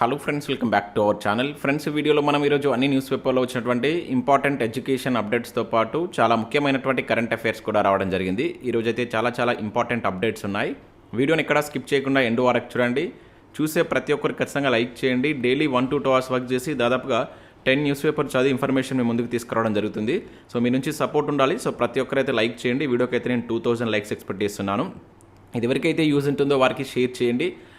Hello friends welcome back to our channel friends వీడియోలో మనం ఈరోజు అన్ని న్యూస్ పేపర్లో వచ్చినటువంటి ఇంపార్టెంట్ ఎడ్యుకేషన్ అప్డేట్స్తో పాటు చాలా ముఖ్యమైనటువంటి కరెంట్ అఫైర్స్ కూడా రావడం జరిగింది. ఈరోజు అయితే చాలా చాలా ఇంపార్టెంట్ అప్డేట్స్ ఉన్నాయి. వీడియోని ఎక్కడ స్కిప్ చేయకుండా ఎండ్ వరకు చూడండి. చూసే ప్రతి ఒక్కరికి ఖచ్చితంగా లైక్ చేయండి. Daily one to two hours work చేసి దాదాపుగా టెన్ న్యూస్ పేపర్ చదివి ఇన్ఫర్మేషన్ మీ ముందుకు తీసుకురావడం జరుగుతుంది. సో మీ నుంచి సపోర్ట్ ఉండాలి. సో ప్రతి ఒక్కరైతే లైక్ చేయండి. వీడియోకి అయితే నేను టూ థౌసండ్ లైక్స్ ఎక్స్పెక్ట్ చేస్తున్నాను. ఇదివరకైతే యూజ్ ఉంటుందో వారికి షేర్ చేయండి.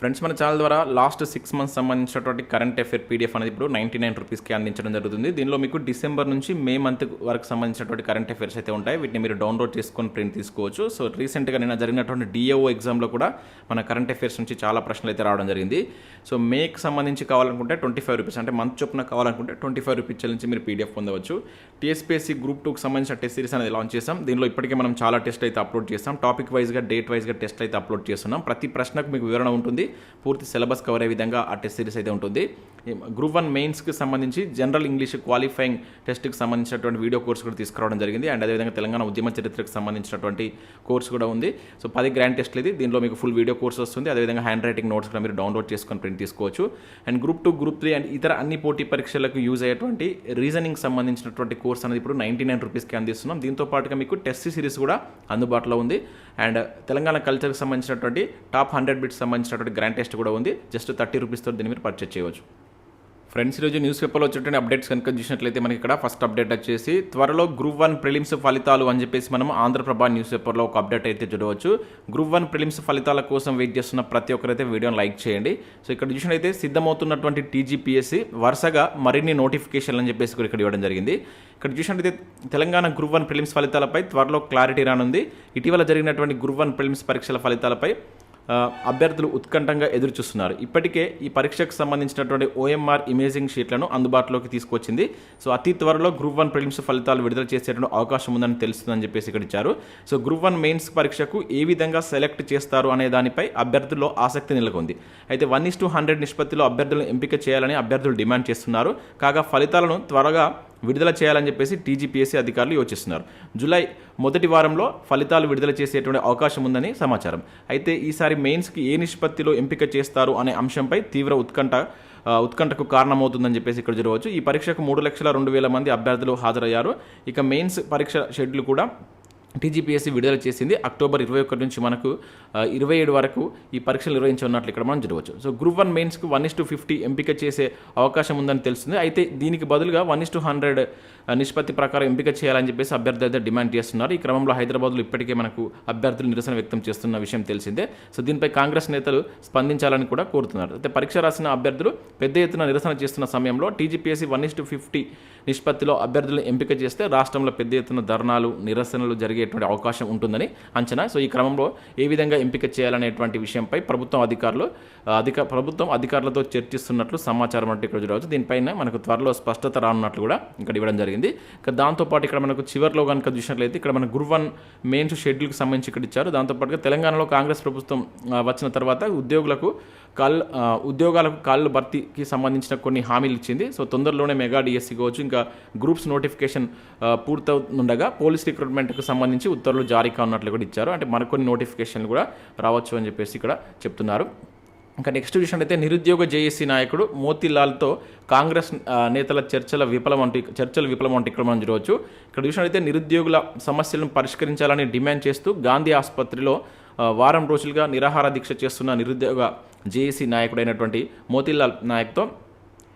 ఫ్రెండ్స్ మన ఛానల్ ద్వారా లాస్ట్ సిక్స్ మంత్స్ సంబంధించినటువంటి కరెంట్ అఫేర్ పీడిఎఫ్ అనేది ఇప్పుడు నైంటీ నైన్ రూపీస్కి అందించడం జరుగుతుంది. దీనిలో మీకు డిసెంబర్ నుంచి మే మంత్ వరకు సంబంధించినటువంటి కరెంట్ అఫేర్స్ అయితే ఉంటాయి. వీటిని మీరు డౌన్లోడ్ చేసుకొని ప్రింట్ తీసుకోవచ్చు. సో రీసెంట్గా నిన్న జరిగినటువంటి డిఏఓ ఎగ్జామ్లో కూడా మన కరెంట్ అఫేర్స్ నుంచి చాలా ప్రశ్నలు అయితే రావడం జరిగింది. సో మేకి సంబంధించి కావాలనుకుంటే ట్వంటీ ఫైవ్ రూపీస్ అంటే మంత్ చొప్పున కావాలనుకుంటే ట్వంటీ ఫైవ్ రూపీస్ నుంచి మీరు పీడిఎఫ్ పొందవచ్చు. టీఎస్పీఎస్సీ గ్రూప్ టూకి సంబంధించిన టెస్ట్ సిరీస్ అనేది లాంచ్ చేసాం దీనిలో ఇప్పటికే మనం చాలా టెస్ట్ అయితే అప్లోడ్ చేస్తాం టాపిక్ వైజ్గా డేట్ వైజ్గా టెస్ట్ అయితే అప్లోడ్ చేస్తున్నాం. ప్రతి ప్రశ్నకు మీకు వివరణ ఉంటుంది. పూర్తి సిలబస్ కవర్ అయ్యే విధంగా ఆ టెస్ట్ సిరీస్ అయితే ఉంటుంది. గ్రూప్ వన్ మెయిన్స్కి సంబంధించి జనరల్ ఇంగ్లీష్ క్వాలిఫైయింగ్ టెస్ట్కి సంబంధించినటువంటి వీడియో కోర్స్ కూడా తీసుకురావడం జరిగింది. అండ్ అదేవిధంగా తెలంగాణ ఉద్యమ చరిత్రకు సంబంధించినటువంటి కోర్స్ కూడా ఉంది. సో పది గ్రాండ్ టెస్ట్లు ఇది. దీనిలో మీకు ఫుల్ వీడియో కోర్స్ వస్తుంది. అదేవిధంగా హ్యాండ్ రైటింగ్ నోట్స్ కూడా మీరు డౌన్లోడ్ చేసుకొని ప్రింట్ తీసుకోవచ్చు. And group two group three and ఇతర అన్ని పోటీ పరీక్షలకు యూజ్ అయ్యేటువంటి రీజనింగ్ సంబంధించినటువంటి కోర్స్ అనేది ఇప్పుడు నైంటీ నైన్ రూపీస్కి అందిస్తున్నాం. దీంతో పాటుగా మీకు టెస్ట్ సిరీస్ కూడా అందుబాటులో ఉంది. అండ్ తెలంగాణ కల్చర్కి సంబంధించినటువంటి టాప్ హండ్రెడ్ బిట్స్ సంబంధించినటువంటి గ్రాండ్ టెస్ట్ కూడా ఉంది. జస్ట్ థర్టీ రూపీస్తో దీన్ని మీరు పర్చేస్ చేయవచ్చు. ఫ్రెండ్స్ ఈరోజు న్యూస్ పేపర్లో వచ్చేటువంటి అప్డేట్స్ కనుక చూసినట్లయితే మనకి ఇక్కడ ఫస్ట్ అప్డేట్ వచ్చేసి త్వరలో గ్రూప్ వన్ ప్రిలిమ్స్ ఫలితాలు అని చెప్పేసి మనం ఆంధ్రప్రభ న్యూస్ పేపర్లో ఒక అప్డేట్ అయితే చూడవచ్చు. గ్రూప్ వన్ ప్రిలిమ్స్ ఫలితాల కోసం వెయిట్ చేస్తున్న ప్రతి ఒక్కరైతే వీడియోని లైక్ చేయండి. సో ఇక్కడ చూసినట్లయితే సిద్ధమవుతున్నటువంటి టీజీపీఎస్సీ వరుసగా మరిన్ని నోటిఫికేషన్లు అని చెప్పేసి కూడా ఇక్కడ ఇవ్వడం జరిగింది. ఇక్కడ చూసినట్లయితే తెలంగాణ గ్రూప్ వన్ ప్రిలిమ్స్ ఫలితాలపై త్వరలో క్లారిటీ రానుంది. ఇటీవల జరిగినటువంటి గ్రూప్ వన్ ప్రిలిమ్స్ పరీక్షల ఫలితాలపై అభ్యర్థులు ఉత్కంఠంగా ఎదురు చూస్తున్నారు ఇప్పటికే ఈ పరీక్షకు సంబంధించినటువంటి ఓఎంఆర్ ఇమేజింగ్ షీట్లను అందుబాటులోకి తీసుకొచ్చింది. సో అతి త్వరలో గ్రూప్ వన్ ప్రిలిమ్స్ ఫలితాలు విడుదల చేసేటువంటి అవకాశం ఉందని తెలుస్తుందని చెప్పేసి ఇక్కడ ఇచ్చారు. సో గ్రూప్ వన్ మెయిన్స్ పరీక్షకు ఏ విధంగా సెలెక్ట్ చేస్తారు అనే దానిపై అభ్యర్థుల్లో ఆసక్తి నెలకొంది. అయితే వన్ ఇస్ టు హండ్రెడ్ నిష్పత్తిలో అభ్యర్థులను ఎంపిక చేయాలని అభ్యర్థులు డిమాండ్ చేస్తున్నారు. కాగా ఫలితాలను త్వరగా విడుదల చేయాలని చెప్పేసి టీజీపీఎస్సీ అధికారులు యోచిస్తున్నారు. జూలై మొదటి వారంలో ఫలితాలు విడుదల చేసేటువంటి అవకాశం ఉందని సమాచారం. అయితే ఈసారి మెయిన్స్కి ఏ నిష్పత్తిలో ఎంపిక చేస్తారు అనే అంశంపై తీవ్ర ఉత్కంఠ ఉత్కంఠకు కారణమవుతుందని చెప్పేసి ఇక్కడ జరగవచ్చు. ఈ పరీక్షకు మూడు లక్షల రెండు వేల మంది అభ్యర్థులు హాజరయ్యారు. ఇక మెయిన్స్ పరీక్ష షెడ్యూల్ కూడా టీజీపీఎస్సీ విడుదల చేసింది అక్టోబర్ ఇరవై ఒకటి నుంచి మనకు ఇరవై ఏడు వరకు ఈ పరీక్షలు నిర్వహించనున్నట్లు ఇక్కడ మనం జరగవచ్చు. సో గ్రూప్ వన్ మెయిన్స్కి వన్ ఇస్ టు ఫిఫ్టీ ఎంపిక చేసే అవకాశం ఉందని తెలుస్తుంది. అయితే దీనికి బదులుగా వన్ ఇస్ టు హండ్రెడ్ నిష్పత్తి ప్రకారం ఎంపిక చేయాలని చెప్పేసి అభ్యర్థులు అయితే డిమాండ్ చేస్తున్నారు. ఈ క్రమంలో హైదరాబాద్లో ఇప్పటికే మనకు అభ్యర్థులు నిరసన వ్యక్తం చేస్తున్న విషయం తెలిసిందే. సో దీనిపై కాంగ్రెస్ నేతలు స్పందించాలని కూడా కోరుతున్నారు. అయితే పరీక్ష రాసిన అభ్యర్థులు పెద్ద ఎత్తున నిరసన చేస్తున్న సమయంలో TGPSC one is to fifty నిష్పత్తిలో అభ్యర్థులను ఎంపిక చేస్తే రాష్ట్రంలో పెద్ద ఎత్తున ధర్నాలు నిరసనలు జరిగేటువంటి అవకాశం ఉంటుందని అంచనా. సో ఈ క్రమంలో ఏ విధంగా ఎంపిక చేయాలనేటువంటి విషయంపై ప్రభుత్వం అధికారులు అధిక ప్రభుత్వం అధికారులతో చర్చిస్తున్నట్లు సమాచారం అంటే ఇక్కడ చూడవచ్చు. దీనిపైన మనకు త్వరలో స్పష్టత రానున్నట్లు కూడా ఇక్కడ ఇవ్వడం జరిగింది. ఇక దాంతోపాటు ఇక్కడ మనకు చివరిలో కనుక చూసినట్లయితే ఇక్కడ మన గ్రూప్ వన్ మెయిన్స్ షెడ్యూల్కి సంబంధించి ఇక్కడ ఇచ్చారు. దాంతోపాటుగా తెలంగాణలో కాంగ్రెస్ ప్రభుత్వం వచ్చిన తర్వాత ఉద్యోగులకు కాల్ ఉద్యోగాలకు కాళ్ళు భర్తీకి సంబంధించిన కొన్ని హామీలు ఇచ్చింది. సో తొందరలోనే మెగా డిఎస్సి కావచ్చు ఇంకా గ్రూప్స్ నోటిఫికేషన్ పూర్తవుతుండగా పోలీస్ రిక్రూట్మెంట్కి సంబంధించి ఉత్తర్వులు జారీ కానున్నట్లు కూడా ఇచ్చారు. అంటే మరికొన్ని నోటిఫికేషన్లు కూడా రావచ్చు అని చెప్పేసి ఇక్కడ చెప్తున్నారు. ఇంకా నెక్స్ట్ చూసినట్టయితే నిరుద్యోగ జేఏసీ నాయకుడు మోతీలాల్తో కాంగ్రెస్ నేతల చర్చల విఫలం అంటూ చర్చలు విఫలం అంటూ ఇక్కడ మనం చూడవచ్చు. ఇక్కడ చూసినట్టయితే నిరుద్యోగుల సమస్యలను పరిష్కరించాలని డిమాండ్ చేస్తూ గాంధీ ఆసుపత్రిలో వారం రోజులుగా నిరాహార దీక్ష చేస్తున్న నిరుద్యోగ జేఏసీ నాయకుడైనటువంటి మోతీలాల్ నాయక్తో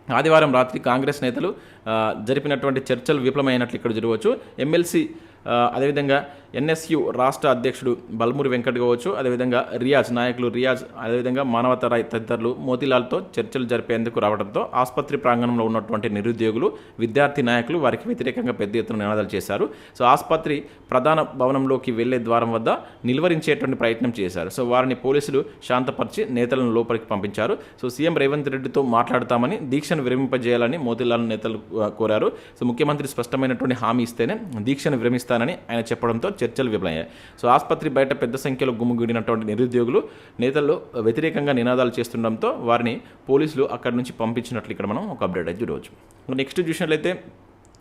ఆదివారం రాత్రి కాంగ్రెస్ నేతలు జరిపినటువంటి చర్చలు విఫలమైనట్లు ఇక్కడ చూడవచ్చు. ఎమ్మెల్సీ అదేవిధంగా ఎన్ఎస్యు రాష్ట్ర అధ్యక్షుడు బల్మూరి వెంకట్ కావచ్చు అదేవిధంగా రియాజ్ నాయకులు రియాజ్ అదేవిధంగా మానవత రాయ్ తదితరులు మోతీలాల్తో చర్చలు జరిపేందుకు రావడంతో ఆసుపత్రి ప్రాంగణంలో ఉన్నటువంటి నిరుద్యోగులు విద్యార్థి నాయకులు వారికి వ్యతిరేకంగా పెద్ద ఎత్తున నినాదాలు చేశారు. సో ఆసుపత్రి ప్రధాన భవనంలోకి వెళ్ళే ద్వారం వద్ద నిలువరించేటువంటి ప్రయత్నం చేశారు. సో వారిని పోలీసులు శాంతపరిచి నేతలను లోపలికి పంపించారు. సో సీఎం రేవంత్ రెడ్డితో మాట్లాడతామని దీక్షను విరమింపజేయాలని మోతీలాల్ నేతలు కోరారు. సో ముఖ్యమంత్రి స్పష్టమైనటువంటి హామీ ఇస్తేనే దీక్షను విరమిస్తానని ఆయన చెప్పడంతో చర్చలు విఫలమయ్యాయి. సో ఆసుపత్రి బయట పెద్ద సంఖ్యలో గుమ్మిగూడినటువంటి నిరుద్యోగులు నేతలు వ్యతిరేకంగా నినాదాలు చేస్తుండడంతో వారిని పోలీసులు అక్కడి నుంచి పంపించినట్లు ఇక్కడ మనం ఒక అప్డేట్ అయితే చూడవచ్చు. నెక్స్ట్ చూసినట్లయితే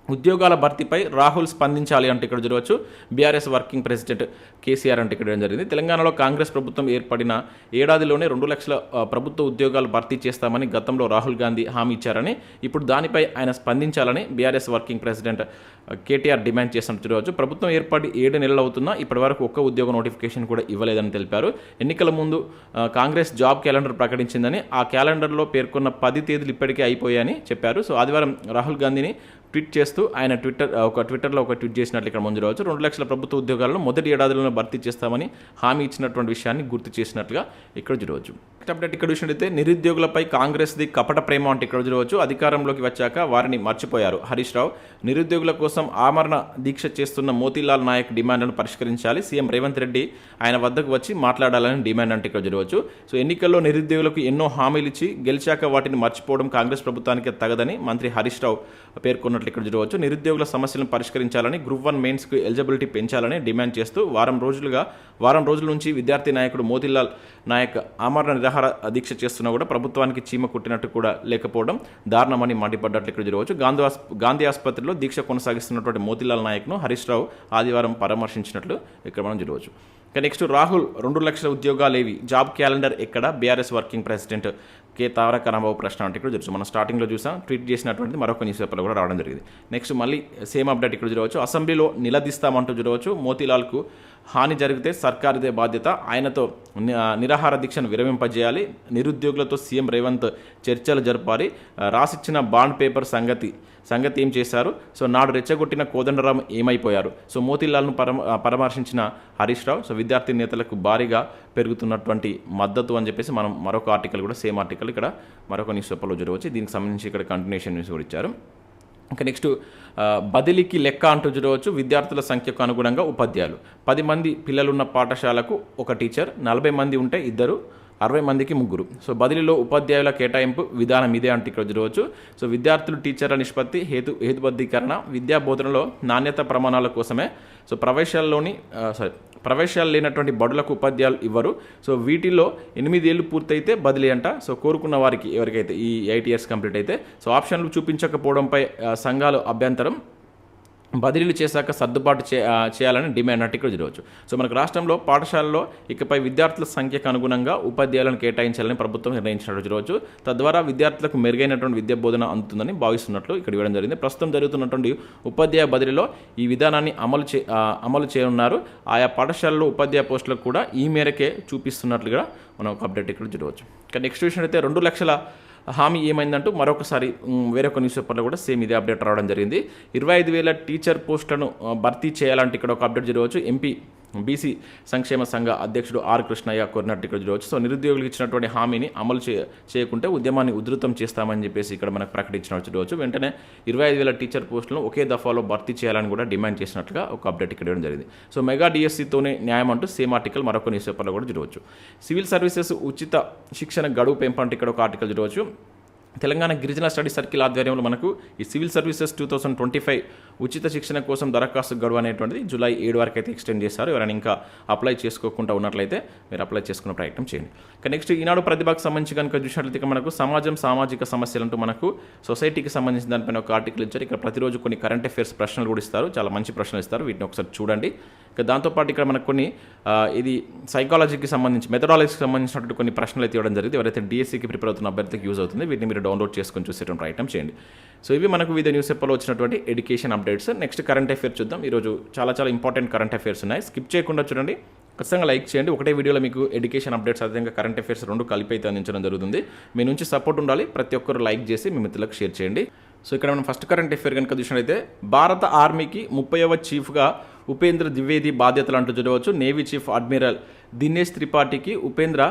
ఉద్యోగాల భర్తీపై రాహుల్ స్పందించాలి అంటే ఇక్కడ చూడవచ్చు బీఆర్ఎస్ వర్కింగ్ ప్రెసిడెంట్ కేసీఆర్ అంటే ఇక్కడ జరిగింది. తెలంగాణలో కాంగ్రెస్ ప్రభుత్వం ఏర్పడిన ఏడాదిలోనే రెండు లక్షల ప్రభుత్వ ఉద్యోగాలు భర్తీ చేస్తామని గతంలో రాహుల్ గాంధీ హామీ ఇచ్చారని ఇప్పుడు దానిపై ఆయన స్పందించాలని BRS working president KTR demand చేసినట్టు చూడవచ్చు ప్రభుత్వం ఏర్పడి ఏడు నెలలు అవుతున్నా ఇప్పటివరకు ఒక్క ఉద్యోగ నోటిఫికేషన్ కూడా ఇవ్వలేదని తెలిపారు. ఎన్నికల ముందు కాంగ్రెస్ జాబ్ క్యాలెండర్ ప్రకటించిందని ఆ క్యాలెండర్లో పేర్కొన్న పది తేదీలు ఇప్పటికే అయిపోయాయని చెప్పారు. సో ఆదివారం రాహుల్ గాంధీని ట్వీట్ చేస్తూ ఆయన ట్విట్టర్ ఒక ట్విట్టర్లో ఒక ట్వీట్ చేసినట్లు ఇక్కడ ముందు రావచ్చు రెండు లక్షల ప్రభుత్వ ఉద్యోగాలను మొదటి ఏడాదిలోనే భర్తీ చేస్తామని హామీ ఇచ్చినటువంటి విషయాన్ని గుర్తు చేసినట్లుగా ఇక్కడ చూడవచ్చు. నెక్స్ట్ అప్డేట్ ఇక్కడ చూసినట్లయితే నిరుద్యోగులపై కాంగ్రెస్ది కపట ప్రేమ అంటే ఇక్కడ చూడవచ్చు. అధికారంలోకి వచ్చాక వారిని మర్చిపోయారు. హరీష్ రావు నిరుద్యోగుల కోసం ఆమరణ దీక్ష చేస్తున్న మోతీలాల్ నాయక్ డిమాండ్లను పరిష్కరించాలి. సీఎం రేవంత్ రెడ్డి ఆయన వద్దకు వచ్చి మాట్లాడాలని డిమాండ్ అంటే ఇక్కడ చూడవచ్చు. సో ఎన్నికల్లో నిరుద్యోగులకు ఎన్నో హామీలు ఇచ్చి గెలిచాక వాటిని మర్చిపోవడం కాంగ్రెస్ ప్రభుత్వానికి తగదని మంత్రి హరీష్ రావు పేర్కొన్నట్లు ఇక్కడ చూడవచ్చు. నిరుద్యోగుల సమస్యలను పరిష్కరించాలని గ్రూప్ వన్ మెయిన్స్కు ఎలిజిబిలిటీ పెంచాలని డిమాండ్ చేస్తూ వారం రోజులుగా వారం రోజుల నుంచి విద్యార్థి నాయకుడు మోతీలాల్ నాయక్ ఆమరణ నిరాహార దీక్ష చేస్తున్నా కూడా ప్రభుత్వానికి చీమ కుట్టినట్టు కూడా లేకపోవడం దారుణమని మండిపడ్డట్లు ఇక్కడ చూడవచ్చు గాంధీ ఆస్ గాంధీ ఆసుపత్రిలో దీక్ష కొనసాగిస్తున్నటువంటి మోతిలాల్ నాయక్ను హరీష్ రావు ఆదివారం పరామర్శించినట్లు ఇక్కడ మనం చూడవచ్చు ఇక నెక్స్ట్ రాహుల్ రెండు లక్షల ఉద్యోగాలు ఏవి జాబ్ క్యాలెండర్ ఎక్కడ? BRS working president K Taraka Rambabu ప్రశ్న అంటే ఇక్కడ చూసాం మనం స్టార్టింగ్లో చూసాం ట్వీట్ చేసినటువంటి మరొక న్యూస్ పేపర్లో కూడా రావడం జరిగింది. నెక్స్ట్ మళ్ళీ సేమ్ అప్డేట్ ఇక్కడ చూడవచ్చు అసెంబ్లీలో నిలదీస్తామంటూ చూడవచ్చు మోతీలాల్కు హాని జరిగితే సర్కారుదే బాధ్యత. ఆయనతో నిరాహార దీక్షను విరమింపజేయాలి. నిరుద్యోగులతో సీఎం రేవంత్ చర్చలు జరపాలి. రాసిచ్చిన బాండ్ పేపర్ సంగతి సంగతి ఏం చేశారు? సో నాడు రెచ్చగొట్టిన కోదండరాం ఏమైపోయారు? సో మోతీలాల్ను పరమ పరామర్శించిన హరీష్ రావు సో విద్యార్థి నేతలకు భారీగా పెరుగుతున్నటువంటి మద్దతు అని చెప్పేసి మనం మరొక ఆర్టికల్ కూడా సేమ్ ఆర్టికల్ ఇక్కడ మరొక న్యూస్ పేపర్లో జరగవచ్చు. దీనికి సంబంధించి ఇక్కడ కంటిన్యూషన్ న్యూస్ కూడా ఇచ్చారు. ఇంకా నెక్స్ట్ బదిలీకి లెక్క అంటూ చూడవచ్చు విద్యార్థుల సంఖ్యకు అనుగుణంగా ఉపాధ్యాయులు. పది మంది పిల్లలున్న పాఠశాలకు ఒక టీచర్ నలభై మంది ఉంటే ఇద్దరు అరవై మందికి ముగ్గురు. సో బదిలీలో ఉపాధ్యాయుల కేటాయింపు విధానం ఇదే అంటే ఇక్కడ చూడవచ్చు. సో విద్యార్థులు టీచర్ల నిష్పత్తి హేతు హేతుబద్ధీకరణ విద్యా బోధనలో నాణ్యత ప్రమాణాల కోసమే. సో ప్రవేశాల్లోని సారీ ప్రవేశాలు లేనటువంటి బడులకు ఉపాధ్యాయులు ఇవ్వరు. సో వీటిలో ఎనిమిది ఏళ్ళు పూర్తయితే బదిలీ అంట. సో కోరుకున్న వారికి ఎవరికైతే ఈ ఎయిట్ ఇయర్స్ కంప్లీట్ అయితే. సో ఆప్షన్లు చూపించకపోవడంపై సంఘాలు అభ్యంతరం. బదిలీలు చేశాక సర్దుబాటు చే చేయాలని డిమాండ్ అంటే ఇక్కడ చూడవచ్చు సో మనకు రాష్ట్రంలో పాఠశాలలో ఇకపై విద్యార్థుల సంఖ్యకు అనుగుణంగా ఉపాధ్యాయులను కేటాయించాలని ప్రభుత్వం నిర్ణయించినట్టు చూడవచ్చు తద్వారా విద్యార్థులకు మెరుగైనటువంటి విద్యా బోధన అందుతుందని భావిస్తున్నట్లు ఇక్కడ ఇవ్వడం జరిగింది. ప్రస్తుతం జరుగుతున్నటువంటి ఉపాధ్యాయ బదిలీలో ఈ విధానాన్ని అమలు చే అమలు చేయనున్నారు. ఆయా పాఠశాలలో ఉపాధ్యాయ పోస్టులకు కూడా ఈ మేరకే చూపిస్తున్నట్లుగా మనం ఒక అప్డేట్ ఇక్కడ చూడవచ్చు ఇక నెక్స్ట్ విషయం అయితే రెండు లక్షల హామీ ఏమైందంటూ మరొకసారి వేరొక న్యూస్ పేపర్లో కూడా సేమ్ ఇదే అప్డేట్ రావడం జరిగింది. ఇరవై ఐదు వేల టీచర్ పోస్టులను భర్తీ చేయాలంటే ఇక్కడ ఒక అప్డేట్ జరగవచ్చు. ఎంపీ బీసీ సంక్షేమ సంఘ అధ్యక్షుడు ఆర్ కృష్ణయ్య కోరినట్టు ఇక్కడ చూడవచ్చు. సో నిరుద్యోగులకు ఇచ్చినటువంటి హామీని అమలు చే చేయకుంటే ఉద్యమాన్ని ఉధృతం చేస్తామని చెప్పేసి ఇక్కడ మనకు ప్రకటించినట్టు చూడవచ్చు. వెంటనే ఇరవై ఐదు వేల టీచర్ పోస్టులను ఒకే దఫాలో భర్తీ చేయాలని కూడా డిమాండ్ చేసినట్లుగా ఒక అప్డేట్ ఇక్కడ ఇవ్వడం జరిగింది. సో మెగా డిఎస్సితోనే న్యాయం అంటూ సేమ్ ఆర్టికల్ మరొక న్యూస్ పేపర్లో కూడా చూడవచ్చు. సివిల్ సర్వీసెస్ ఉచిత శిక్షణ గడువు పెంపంటే ఇక్కడ ఒక ఆర్టికల్ చూడవచ్చు. తెలంగాణ గిరిజన స్టడీ సర్కిల్ ఆధ్వర్యంలో మనకు ఈ civil services two thousand twenty five ఉచిత శిక్షణ కోసం దరఖాస్తు గడువు అనేటువంటిది జూలై ఏడు వరకు అయితే ఎక్స్టెండ్ చేశారు. ఎవరైనా ఇంకా అప్లై చేసుకోకుండా ఉన్నట్లయితే మీరు అప్లై చేసుకునే ప్రయత్నం చేయండి. ఇక నెక్స్ట్ ఈనాడు ప్రతిభకు సంబంధించి కనుక చూసినట్లయితే మనకు సమాజం సామాజిక సమస్యలు అంటూ మనకు సొసైటీకి సంబంధించిన దానిపైన ఒక ఆర్టికల్ ఇచ్చారు. ఇక్కడ ప్రతిరోజు కొన్ని కరెంట్ అఫైర్స్ ప్రశ్నలు కూడా ఇస్తారు. చాలా మంచి ప్రశ్నలు ఇస్తారు. వీటిని ఒకసారి చూడండి. ఇక దాంతోపాటు ఇక్కడ మనకు కొన్ని ఇది సైకాలజీకి సంబంధించి మెథడాలజీకి సంబంధించినటువంటి కొన్ని ప్రశ్నలు అయితే ఇవ్వడం జరిగింది. ఎవరైతే డిఎస్సికి ప్రిపేర్ అవుతున్న అభ్యర్థికి యూజ్ అవుతుంది వీటిని మీరు డౌన్లోడ్ చేసుకొని చూసేటువంటి ప్రయత్నం చేయండి. సో ఇవి మనకు వివిధ న్యూస్ పేపర్లో వచ్చినటువంటి education updates next current affairs చూద్దాం. ఈరోజు చాలా చాలా ఇంపార్టెంట్ కరెంట్ అఫైర్స్ ఉన్నాయి. స్కిప్ చేయకుండా చూడండి. ఖచ్చితంగా లైక్ చేయండి. ఒకటే వీడియోలో మీకు ఎడ్యుకేషన్ అప్డేట్స్ అదేవిధంగా కరెంట్ అఫేర్స్ రెండు కలిపి అయితే అందించడం జరుగుతుంది. మీ నుంచి సపోర్ట్ ఉండాలి. ప్రతి ఒక్కరు లైక్ చేసి మీ మిత్రులకు షేర్ చేయండి. సో ఇక్కడ మనం ఫస్ట్ కరెంట్ అఫేర్ కనుక చూసినట్లయితే భారత ఆర్మీకి ముప్పైవ చీఫ్గా ఉపేంద్ర ద్వివేది బాధ్యతలు అంటూ చూడవచ్చు. నేవీ చీఫ్ అడ్మిరల్ దినేష్ త్రిపాఠికి ఉపేంద్ర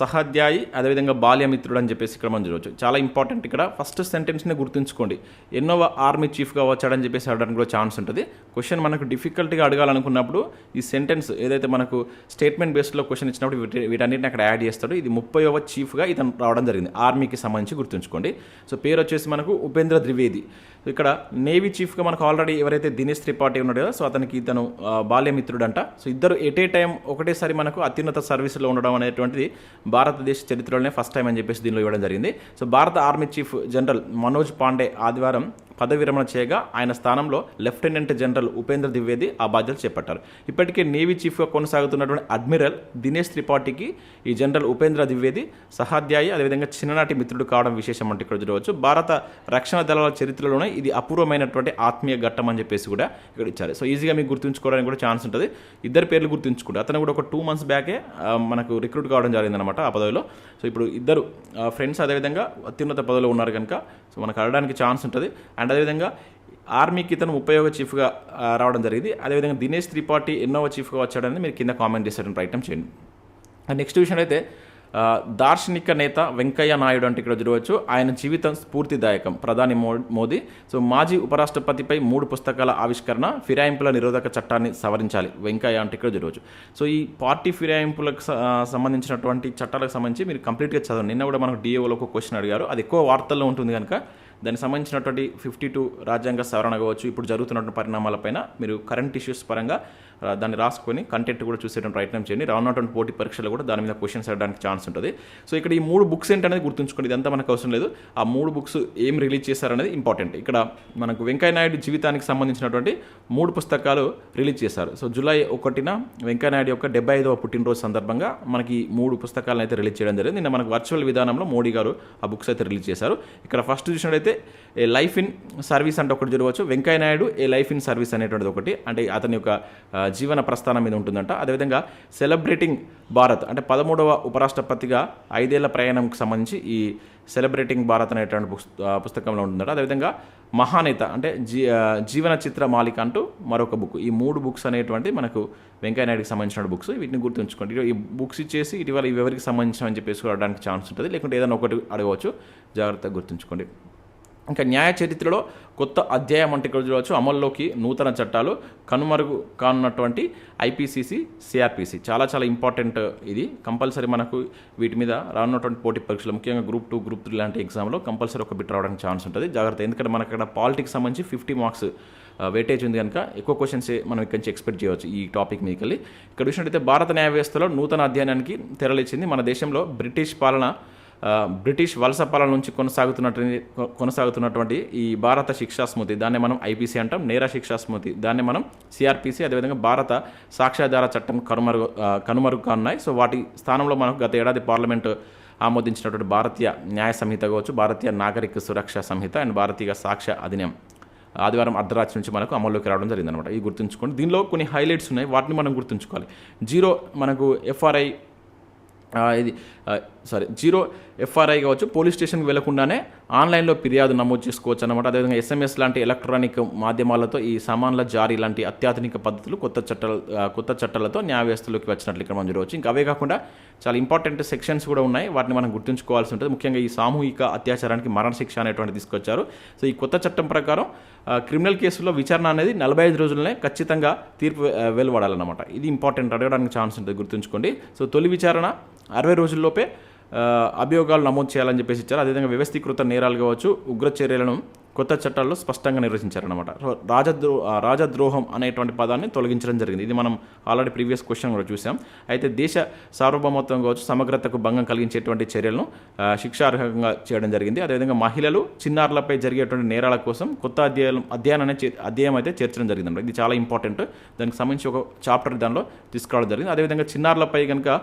సహాధ్యాయి అదేవిధంగా బాల్యమిత్రుడు అని చెప్పేసి ఇక్కడ మనం చూడవచ్చు. చాలా ఇంపార్టెంట్ ఇక్కడ. ఫస్ట్ సెంటెన్స్ని గుర్తుంచుకోండి. ఎన్నో ఆర్మీ చీఫ్గా వచ్చాడని చెప్పేసి అడగడానికి కూడా ఛాన్స్ ఉంటుంది. క్వశ్చన్ మనకు డిఫికల్ట్గా అడగాలనుకున్నప్పుడు ఈ సెంటెన్స్ ఏదైతే మనకు స్టేట్మెంట్ బేస్డ్లో క్వశ్చన్ ఇచ్చినప్పుడు వీటి వీటన్నిటిని అక్కడ యాడ్ చేస్తాడు. ఇది ముప్పై చీఫ్గా ఇతను రావడం జరిగింది. ఆర్మీకి సంబంధించి గుర్తుంచుకోండి. సో పేరు వచ్చేసి మనకు ఉపేంద్ర ద్వివేది. ఇక్కడ నేవీ చీఫ్గా మనకు ఆల్రెడీ ఎవరైతే దినేష్ త్రిపాఠి ఉన్నాడో సో అతనికి ఇతను ఆ, బాల్యమిత్రుడంట. సో ఇద్దరు ఎట్ ఏ టైం ఒకటేసారి మనకు అత్యున్నత సర్వీస్లో ఉండడం అనేటువంటిది భారతదేశ చరిత్రలోనే ఫస్ట్ టైం అని చెప్పేసి దీనిలో ఇవ్వడం జరిగింది. So Bharat army chief general Manoj Pande ఆదివారం పదవి విరమణ చేయగా ఆయన స్థానంలో లెఫ్టినెంట్ జనరల్ ఉపేంద్ర ద్వివేది ఆ బాధ్యతలు చేపట్టారు. ఇప్పటికే నేవీ చీఫ్గా కొనసాగుతున్నటువంటి అడ్మిరల్ దినేష్ త్రిపాఠికి ఈ జనరల్ ఉపేంద్ర ద్వివేది సహాధ్యాయి అదేవిధంగా చిన్ననాటి మిత్రుడు కావడం విశేషం అంటే ఇక్కడ చూడవచ్చు. భారత రక్షణ దళాల చరిత్రలోనే ఇది అపూర్వమైనటువంటి ఆత్మీయ ఘట్టం అని చెప్పేసి కూడా ఇక్కడ ఇచ్చారు. సో ఈజీగా మీకు గుర్తుంచుకోవడానికి కూడా ఛాన్స్ ఉంటుంది. ఇద్దరు పేర్లు గుర్తుంచుకుంటారు అతను కూడా ఒక టూ మంత్స్ బ్యాకే మనకు రిక్రూట్ కావడం జరిగిందనమాట ఆ పదవిలో. సో ఇప్పుడు ఇద్దరు ఫ్రెండ్స్ అదేవిధంగా అత్యున్నత పదవిలో ఉన్నారు కనుక సో మనకు అడడానికి ఛాన్స్ ఉంటుంది. అండ్ అదేవిధంగా ఆర్మీకి ఇతను ఉపయోగ చీఫ్గా రావడం జరిగింది. అదేవిధంగా దినేష్ త్రిపాఠి ఎన్నోవ చీఫ్గా వచ్చాడని మీరు కింద కామెంట్ చేసేటువంటి ప్రయత్నం చేయండి. నెక్స్ట్ విషయం అయితే దార్శనిక నేత వెంకయ్య నాయుడు అంటే ఇక్కడ చూడవచ్చు. ఆయన జీవితం స్ఫూర్తిదాయకం. ప్రధాని మో- మోదీ. సో మాజీ ఉపరాష్ట్రపతిపై మూడు పుస్తకాల ఆవిష్కరణ ఫిరాయింపుల నిరోధక చట్టాన్ని సవరించాలి. వెంకయ్య అంటే ఇక్కడ చూడవచ్చు. సో ఈ పార్టీ ఫిరాయింపులకు సంబంధించినటువంటి చట్టాలకు సంబంధించి మీరు కంప్లీట్గా చదవండి. నిన్న కూడా మనకు డిఏఓలో ఒక క్వశ్చన్ అడిగారు. అది ఎక్కువ వార్తల్లో ఉంటుంది కనుక దానికి సంబంధించినటువంటి ఫిఫ్టీ టూ రాజ్యాంగ సవరణ కావచ్చు ఇప్పుడు జరుగుతున్నటువంటి పరిణామాలపైన మీరు కరెంట్ ఇష్యూస్ పరంగా దాన్ని రాసుకొని కంటెంట్ కూడా చూసేటువంటి ప్రయత్నం చేయండి. రానున్నటువంటి పోటీ పరీక్షలు కూడా దాని మీద క్వశ్చన్స్ అడడానికి ఛాన్స్ ఉంటుంది. సో ఇక్కడ ఈ మూడు బుక్స్ ఏంటనేది గుర్తుంచుకోండి. ఇదంతా మనకు అవసరం లేదు. ఆ మూడు బుక్స్ ఏం రిలీజ్ చేశారనేది ఇంపార్టెంట్ ఇక్కడ మనకు వెంకయ్య నాయుడు జీవితానికి సంబంధించినటువంటి మూడు పుస్తకాలు రిలీజ్ చేశారు. సో జూలై ఒకటిన వెంకయ్య నాయుడు యొక్క డెబ్బై ఐదవ పుట్టినరోజు సందర్భంగా మనకి మూడు పుస్తకాలను అయితే రిలీజ్ చేయడం జరిగింది. నిన్న మనకు వర్చువల్ విధానంలో మోడీ గారు ఆ బుక్స్ అయితే రిలీజ్ చేశారు. ఇక్కడ ఫస్ట్ చూసినట్టయితే ఏ లైఫ్ ఇన్ సర్వీస్ అంటే ఒకటి చూడవచ్చు. Venkaiah Naidu a life in service అనేటువంటిది ఒకటి. అంటే అతని యొక్క జీవన ప్రస్థానం మీద ఉంటుందంట. అదేవిధంగా సెలబ్రేటింగ్ భారత్ అంటే పదమూడవ ఉపరాష్ట్రపతిగా ఐదేళ్ళ ప్రయాణంకి సంబంధించి ఈ సెలబ్రేటింగ్ భారత్ అనేటువంటి పుస్తకంలో ఉంటుందట. అదేవిధంగా మహానేత అంటే జీ జీవన చిత్ర మాలిక అంటూ మరొక బుక్. ఈ మూడు బుక్స్ అనేటువంటి మనకు వెంకయ్య నాయుడికి సంబంధించిన బుక్స్. వీటిని గుర్తుంచుకోండి. ఈ బుక్స్ ఇచ్చేసి ఇటీవల ఇవి ఎవరికి సంబంధించిన అని చెప్పేసి కూడా అడగడానికి ఛాన్స్ ఉంటుంది. లేకుంటే ఏదైనా ఒకటి అడగవచ్చు. జాగ్రత్తగా గుర్తుంచుకోండి. ఇంకా న్యాయ చరిత్రలో కొత్త అధ్యాయం అంటే ఇక్కడ చూడవచ్చు. అమల్లోకి నూతన చట్టాలు కనుమరుగు కానున్నటువంటి ఐపీసీసీ సిఆర్పిసి. చాలా చాలా ఇంపార్టెంట్ ఇది. కంపల్సరీ మనకు వీటి మీద రానున్నటువంటి పోటీ పరీక్షలు ముఖ్యంగా గ్రూప్ టూ గ్రూప్ త్రీ లాంటి ఎగ్జామ్లో కంపల్సరీ ఒక బిట్ రావడానికి ఛాన్స్ ఉంటుంది. జాగ్రత్త. ఎందుకంటే మనకు అక్కడ పాలిటిక్స్ సంబంధించి ఫిఫ్టీ మార్క్స్ వెయిటేజ్ ఉంది కనుక ఎక్కువ క్వశ్చన్స్ మనం ఇక్కడి నుంచి ఎక్స్పెక్ట్ చేయవచ్చు ఈ టాపిక్ మీదకి ఇక్కడ చూసినట్టయితే భారత న్యాయ వ్యవస్థలో నూతన అధ్యయనానికి తెరలిచ్చింది మన దేశంలో బ్రిటిష్ పాలన బ్రిటిష్ వలస పాలన నుంచి కొనసాగుతున్నటువంటి కొనసాగుతున్నటువంటి ఈ భారత శిక్షా స్మృతి దాన్ని మనం ఐపీసీ అంటాం నేర శిక్షా స్మృతి. దాన్ని మనం సిఆర్పిసి అదేవిధంగా భారత సాక్ష్యాధార చట్టం కనుమరుగు కనుమరుగు కానున్నాయి సో వాటి స్థానంలో మనకు గత ఏడాది పార్లమెంటు ఆమోదించినటువంటి భారతీయ న్యాయ సంహిత కావచ్చు భారతీయ నాగరిక సురక్ష సంహిత అండ్ భారతీయ సాక్ష్య అధినియం. ఆదివారం అర్ధరాత్రి నుంచి మనకు అమల్లోకి రావడం జరిగిందనమాట ఇది గుర్తుంచుకోండి. దీనిలో కొన్ని హైలైట్స్ ఉన్నాయి. వాటిని మనం గుర్తుంచుకోవాలి. జీరో మనకు ఎఫ్ఆర్ఐ ఇది సారీ జీరో ఎఫ్ఆర్ఐ కావచ్చు పోలీస్ స్టేషన్కి వెళ్ళకుండానే ఆన్లైన్లో ఫిర్యాదు నమోదు చేసుకోవచ్చు అనమాట అదేవిధంగా ఎస్ఎంఎస్ లాంటి ఎలక్ట్రానిక్ మాధ్యమాలతో ఈ సామాన్ల జారీ లాంటి అత్యాధునిక పద్ధతులు కొత్త చట్టాల కొత్త చట్టాలతో న్యాయ వ్యవస్థలోకి వచ్చినట్లు ఇక్కడ మనం చూడవచ్చు. ఇంకా అవే కాకుండా చాలా ఇంపార్టెంట్ సెక్షన్స్ కూడా ఉన్నాయి. వాటిని మనం గుర్తుంచుకోవాల్సి ఉంటుంది. ముఖ్యంగా ఈ సామూహిక అత్యాచారానికి మరణశిక్ష అనేటువంటి తీసుకొచ్చారు. సో ఈ కొత్త చట్టం ప్రకారం క్రిమినల్ కేసులో విచారణ అనేది నలభై ఐదు రోజులనే ఖచ్చితంగా తీర్పు వెలువడాలన్నమాట. ఇది ఇంపార్టెంట్ అడగడానికి ఛాన్స్ ఉంటుంది గుర్తుంచుకోండి. సో తొలి విచారణ అరవై రోజుల్లోపే అభియోగాలు నమోదు చేయాలని చెప్పేసి ఇచ్చారు. అదేవిధంగా వ్యవస్థీకృత నేరాలు కావచ్చు ఉగ్ర చర్యలను కొత్త చట్టాల్లో స్పష్టంగా నిర్వచించారనమాట రాజద్రో రాజద్రోహం అనేటువంటి పదాన్ని తొలగించడం జరిగింది. ఇది మనం ఆల్రెడీ ప్రీవియస్ క్వశ్చన్ కూడా చూసాం. అయితే దేశ సార్వభౌమత్వం కావచ్చు సమగ్రతకు భంగం కలిగించేటువంటి చర్యలను శిక్షార్హంగా చేయడం జరిగింది. అదేవిధంగా మహిళలు చిన్నారులపై జరిగేటువంటి నేరాల కోసం కొత్త అధ్యాయం అధ్యయనం చే- అధ్యాయం అయితే చేర్చడం జరిగింది ఇది చాలా ఇంపార్టెంట్. దానికి సంబంధించి ఒక చాప్టర్ దానిలో తీసుకురావడం జరిగింది. అదేవిధంగా చిన్నారులపై కనుక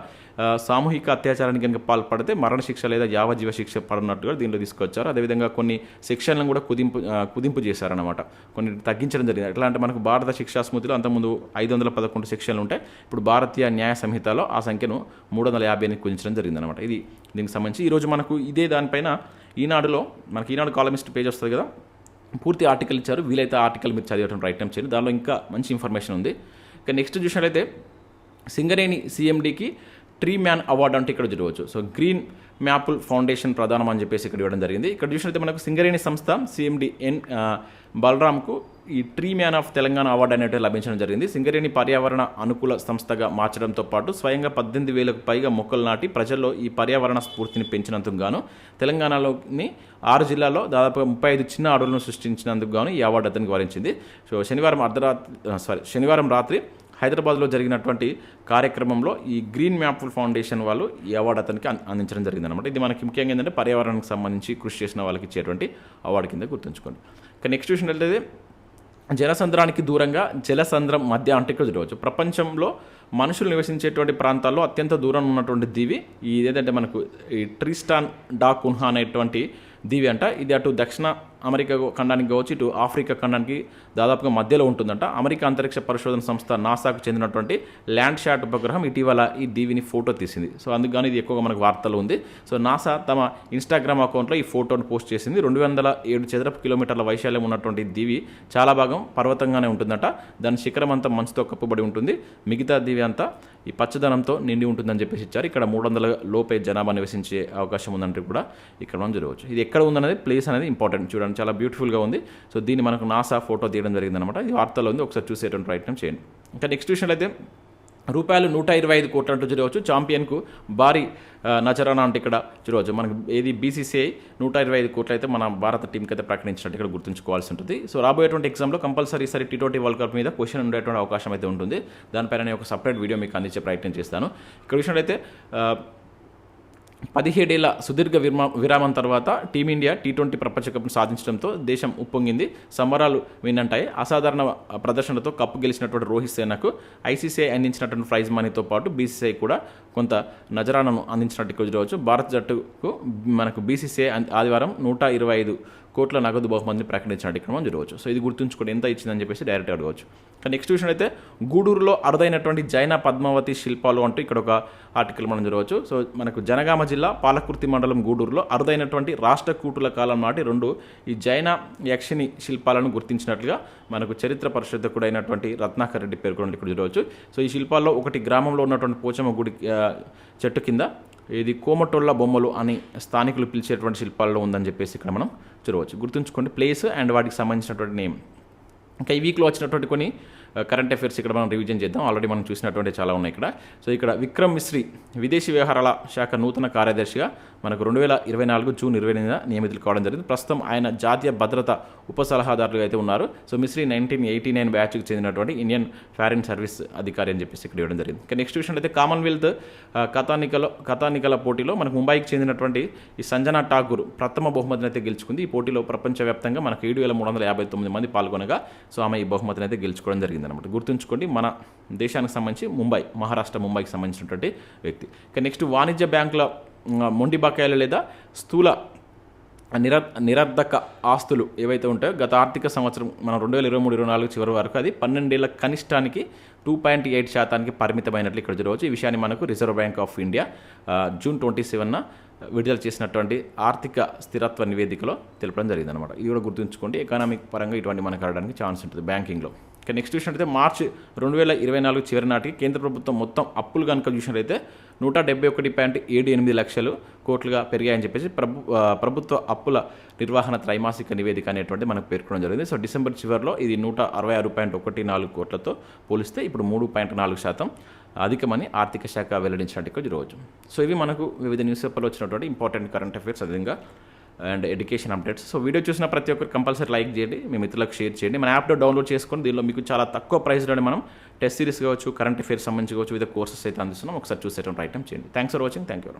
సామూహిక అత్యాచారానికి కనుక పాల్పడితే మరణశిక్ష లేదా యావజీవ శిక్ష పడినట్టుగా దీనిలో తీసుకొచ్చారు. అదేవిధంగా కొన్ని శిక్షలను కూడా కుదింపు కుదింపు చేశారనమాట కొన్ని తగ్గించడం జరిగింది. ఎట్లా అంటే మనకు భారత శిక్షా స్మృతిలో అంతకుముందు ఐదు వందల పదకొండు శిక్షలు ఉంటాయి ఇప్పుడు భారతీయ న్యాయ సంహితలో ఆ సంఖ్యను మూడు వందల యాభై ఎనిమిది కుదించడం జరిగిందనమాట ఇది దీనికి సంబంధించి ఈరోజు మనకు ఇదే దానిపైన ఈనాడులో మనకి ఈనాడు కాలమిస్ట్ పేజ్ వస్తుంది కదా పూర్తి ఆర్టికల్ ఇచ్చారు. వీలైతే ఆర్టికల్ మీరు చదివడం ప్రయత్నం చేయండి. దానిలో ఇంకా మంచి ఇన్ఫర్మేషన్ ఉంది. ఇక నెక్స్ట్ చూసినట్లయితే సింగరేణి సీఎండీకి ట్రీ మ్యాన్ అవార్డు అంటే ఇక్కడ చూడవచ్చు సో గ్రీన్ మ్యాపుల్ ఫౌండేషన్ ప్రధానం అని చెప్పేసి ఇక్కడ ఇవ్వడం జరిగింది. ఇక్కడ చూసినట్లయితే మనకు సింగరేణి సంస్థ సిఎండి ఎన్ బలరామ్కు ఈ tree man of Telangana award అనేవి లభించడం జరిగింది. సింగరేణి పర్యావరణ అనుకూల సంస్థగా మార్చడంతో పాటు స్వయంగా పద్దెనిమిది వేలకు పైగా మొక్కలు నాటి ప్రజల్లో ఈ పర్యావరణ స్ఫూర్తిని పెంచినందుకు గాను తెలంగాణలోని ఆరు జిల్లాల్లో దాదాపుగా ముప్పై ఐదు చిన్న అడవులను సృష్టించినందుకు గాను ఈ అవార్డు అతనికి వరించింది. సో శనివారం అర్ధరాత్రి సారీ శనివారం రాత్రి హైదరాబాద్లో జరిగినటువంటి కార్యక్రమంలో ఈ గ్రీన్ మ్యాప్ఫుల్ ఫౌండేషన్ వాళ్ళు ఈ అవార్డు అతనికి అందించడం జరిగింది అనమాట ఇది మనకి ముఖ్యంగా ఏంటంటే పర్యావరణానికి సంబంధించి కృషి చేసిన వాళ్ళకి ఇచ్చేటువంటి అవార్డు కింద గుర్తుంచుకోండి. ఇక నెక్స్ట్ విషయం ఏంటంటే జలసంద్రానికి దూరంగా జలసంద్రం మధ్య అంటే ఇక్కడ చూడవచ్చు. ప్రపంచంలో మనుషులు నివసించేటువంటి ప్రాంతాల్లో అత్యంత దూరం ఉన్నటువంటి దీవి ఇది ఏదంటే మనకు ఈ ట్రిస్టాన్ డా కున్హా అనేటువంటి దీవి అంట. ఇది అటు దక్షిణ అమెరికా ఖండానికి కావచ్చు ఇటు ఆఫ్రికా ఖండానికి దాదాపుగా మధ్యలో ఉంటుందంట. అమెరికా అంతరిక్ష పరిశోధన సంస్థ నాసాకు చెందినటువంటి ల్యాండ్ షాట్ ఉపగ్రహం ఇటీవల ఈ దీవిని ఫోటో తీసింది. సో అందుకని ఇది ఎక్కువగా మనకు వార్తలు ఉంది. సో నాసా తమ ఇన్స్టాగ్రామ్ అకౌంట్లో ఈ ఫోటోను పోస్ట్ చేసింది. రెండు వందల ఏడు చదరపు కిలోమీటర్ల వైశాల్యం ఉన్నటువంటి దీవి చాలా భాగం పర్వతంగానే ఉంటుందట. దాని శిఖరం అంతా మంచుతో కప్పబడి ఉంటుంది. మిగతా దీవి అంతా ఈ పచ్చదనంతో నిండి ఉంటుందని చెప్పేసి ఇచ్చారు. ఇక్కడ మూడు వందల లోపే జనాభా నివసించే అవకాశం ఉందంటే కూడా ఇక్కడ మనం చూడవచ్చు. ఇది ఎక్కడ ఉందనేది? ప్లేస్ అనేది ఇంపార్టెంట్. చూడండి. చాలా బ్యూటిఫుల్గా ఉంది. సో దీన్ని మనకు నాసా ఫోటో తీయడం జరిగిందనమాట ఇది వార్తలో ఉంది. ఒకసారి చూసేటువంటి ప్రయత్నం చేయండి. ఇంకా నెక్స్ట్ విషయంలో అయితే రూపాయలు నూట ఇరవై ఐదు కోట్ల అంటూ చూడవచ్చు. ఛాంపియన్కు భారీ ఆ, అంటే ఇక్కడ చూడవచ్చు. మనకి ఏది బీసీసీఐ నూట ఇరవై ఐదు కోట్లు అయితే మన భారత టీంకి అయితే ప్రకటించినట్టు ఇక్కడ గుర్తుంచుకోవాల్సి ఉంటుంది. సో రాబోయేటువంటి ఎగ్జామ్లో కంపల్సరీ సరి టీ ట్వంటీ వరల్డ్ కప్ మీద క్వశ్చన్ ఉండేటువంటి అవకాశం అయితే ఉంటుంది. దానిపైన నేను ఒక సపరేట్ వీడియో మీకు అందించే ప్రయత్నం చేస్తాను. ఇక్కడ విషయంలో అయితే పదిహేడేళ్ళ సుదీర్ఘ విరమ విరామం తర్వాత టీమిండియా టీ ట్వంటీ ప్రపంచ కప్ను సాధించడంతో దేశం ఉప్పొంగింది. సంబరాలు విన్నంటాయి. అసాధారణ ప్రదర్శనతో కప్పు గెలిచినటువంటి రోహిత్ సేనకు ఐసీసీఐ అందించినటువంటి ప్రైజ్ మనీతో పాటు బీసీసీఐ కూడా కొంత నజరానను అందించినట్టు కుదిరవచ్చు భారత జట్టుకు మనకు బీసీసీఐ ఆదివారం నూట ఇరవై ఐదు కోట్ల నగదు బహుమతిని ప్రకటించినట్టు ఇక్కడ మనం చూడవచ్చు సో ఇది గుర్తుంచుకోండి ఎంత ఇచ్చిందని చెప్పేసి డైరెక్ట్ అడగవచ్చు. కానీ నెక్స్ట్ విషయం అయితే గూడూరులో అరుదైనటువంటి జైన పద్మావతి శిల్పాలు అంటూ ఇక్కడ ఒక ఆర్టికల్ మనం చూడవచ్చు. సో మనకు జనగామ జిల్లా పాలకుర్తి మండలం గూడూరులో అరుదైనటువంటి రాష్ట్ర కూటుల కాలం నాటి రెండు ఈ జైన యక్షిని శిల్పాలను గుర్తించినట్లుగా మనకు చరిత్ర పరిశోధకుడు అయినటువంటి రత్నాకర్ రెడ్డి పేర్కొన్నట్టు ఇక్కడ చూడవచ్చు. సో ఈ శిల్పాల్లో ఒకటి గ్రామంలో ఉన్నటువంటి పోచమ్మ గుడి చెట్టు కింద ఇది కోమటోళ్ళ బొమ్మలు అని స్థానికులు పిలిచేటువంటి శిల్పాల్లో ఉందని చెప్పేసి ఇక్కడ మనం చూడవచ్చు. గుర్తుంచుకోండి ప్లేస్ అండ్ వాటికి సంబంధించినటువంటి నేమ్. ఇంకా ఈ వీక్లో వచ్చినటువంటి కొన్ని కరెంట్ అఫైర్స్ ఇక్కడ మనం రివిజన్ చేద్దాం. ఆల్రెడీ మనం చూసినటువంటి చాలా ఉన్నాయి ఇక్కడ. సో ఇక్కడ విక్రమ్ మిశ్రీ విదేశీ వ్యవహారాల శాఖ నూతన కార్యదర్శిగా మనకు రెండు వేల ఇరవై నాలుగు జూన్ ఇరవై ఎనిమిదిన నియమితులు కావడం జరిగింది. ప్రస్తుతం ఆయన జాతీయ భద్రత ఉప సలహాదారులుగా అయితే ఉన్నారు. So Misri nineteen eighty nine బ్యాచ్కి చెందినటువంటి ఇండియన్ ఫారిన్ సర్వీస్ అధికారి అని చెప్పేసి ఇక్కడ ఇవ్వడం జరిగింది. ఇంకా నెక్స్ట్ విషయంలో అయితే కామన్వెల్త్ కథానికలో కథానికల పోటీలో మనకు ముంబైకి చెందినటువంటి ఈ సంజనా ఠాకూర్ ప్రథమ బహుమతిని అయితే గెలుచుకుంది. ఈ పోటీలో ప్రపంచవ్యాప్తంగా మనకు ఏడు వేల మూడు వందల యాభై తొమ్మిది మంది పాల్గొనగా సో ఆమె ఈ బహుమతిని అయితే గెలుచుకోవడం జరిగింది అనమాట గుర్తుంచుకోండి మన దేశానికి సంబంధించి ముంబై మహారాష్ట్ర ముంబైకి సంబంధించినటువంటి వ్యక్తి. ఇక నెక్స్ట్ వాణిజ్య బ్యాంకుల మొండి బకాయిలు లేదా స్థూల నిర నిరర్ధక ఆస్తులు ఏవైతే ఉంటాయో గత ఆర్థిక సంవత్సరం మనం రెండు వేల ఇరవై మూడు ఇరవై నాలుగు చివరి వరకు అది పన్నెండేళ్ళ కనిష్టానికి టూ పాయింట్ ఎయిట్ శాతానికి పరిమితమైనట్లు ఇక్కడ చూడవచ్చు ఈ విషయాన్ని మనకు reserve bank of India June twenty సెవెన్న విడుదల చేసినటువంటి ఆర్థిక స్థిరత్వ నివేదికలో తెలపడం జరిగిందనమాట ఇది కూడా గుర్తుంచుకోండి. ఎకనామిక్ పరంగా ఇటువంటి మనకు ఆడడానికి ఛాన్స్ ఉంటుంది బ్యాంకింగ్లో. ఇక నెక్స్ట్ చూసినట్టయితే మార్చి రెండు వేల ఇరవై నాలుగు చివరి నాటికి కేంద్ర ప్రభుత్వం మొత్తం అప్పులు కనుక చూసినట్టయితే నూట డెబ్బై ఒకటి పాయింట్ ఏడు ఎనిమిది లక్షలు కోట్లుగా పెరిగాయని చెప్పేసి ప్రభు ప్రభుత్వ అప్పుల నిర్వహణ త్రైమాసిక నివేదిక అనేటువంటి మనకు పేర్కొనడం జరిగింది. సో డిసెంబర్ చివరిలో ఇది నూట అరవై ఆరు పాయింట్ ఒకటి నాలుగు కోట్లతో పోలిస్తే ఇప్పుడు మూడు పాయింట్ నాలుగు శాతం అధికమని ఆర్థిక శాఖ వెల్లడించినట్టు ఈరోజు సో ఇవి మనకు వివిధ న్యూస్ పేపర్లో వచ్చినటువంటి ఇంపార్టెంట్ కరెంట్ అఫైర్స్. అదేవిధంగా and education updates. So video చూసిన ప్రతి ఒక్కరు కంపల్సరీ లైక్ చేయండి మీ మిత్రులకు షేర్ చేయండి. మన యాప్లో డౌన్లోడ్ చేసుకొని దీనిలో మీకు చాలా తక్కువ ప్రైస్లోనే మనం టెస్ట్ సిరీస్ కావచ్చు కరెంట్ అఫేర్స్ సంబంధించి కావచ్చు వివిధ కోర్సెస్ అయితే అందిస్తున్నాం. ఒకసారి చూసేటువంటి ప్రయత్నం చేయండి. Thanks for watching thank you